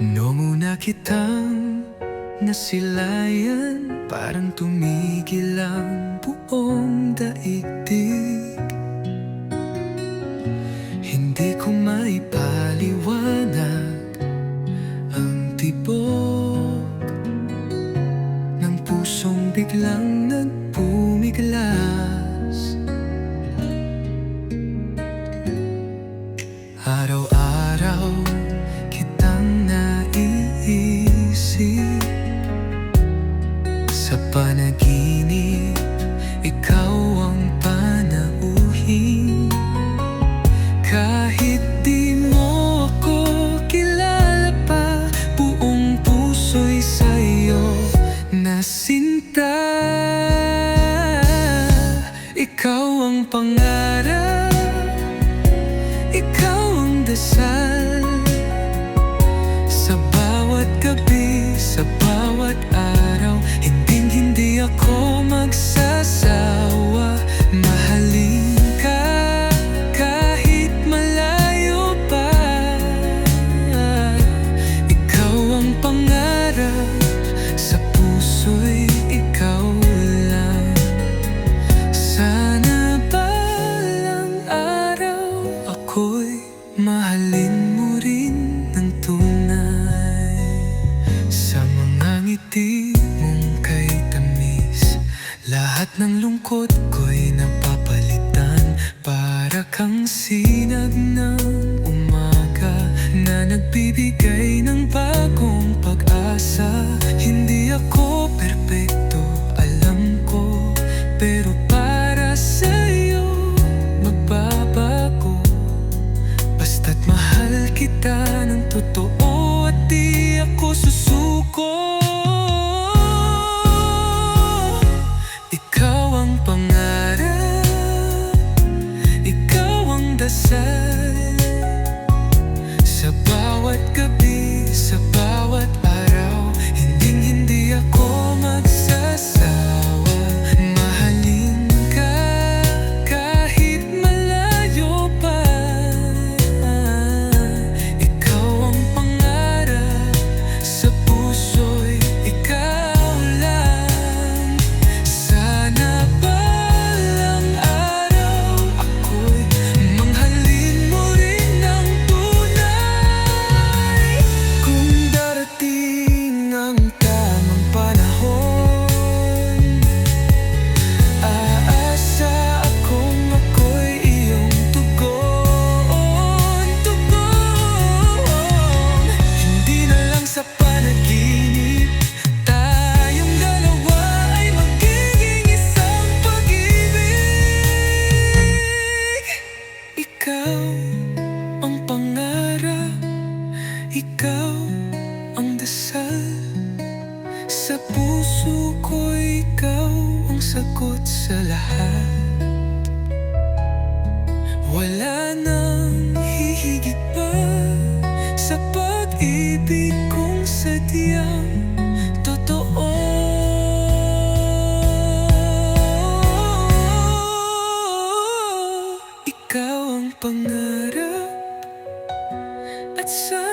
Noong una kitang nasilayan Parang tumigil ang buong daigdig. Hindi ko maipaliwanag Ang tibok ng pusong biglang Ikaw ang pangarap. Ikaw ang dasal. Sa bawat gabi, sa bawat araw Hinding-hindi ako magsasawa ng lungkot ko'y napapalitan. Para kang sinag ng umaga Na nagbibigay ng bagong pag-asa. Hindi ako perpekto, alam ko. Pero para sa'yo, magbabago. Basta't mahal kita ng totoo At di ako susuko. sa lahat. Wala nang hihigit pa Sa pag-ibig kong sadyang totoo. Ikaw ang pangarap At sa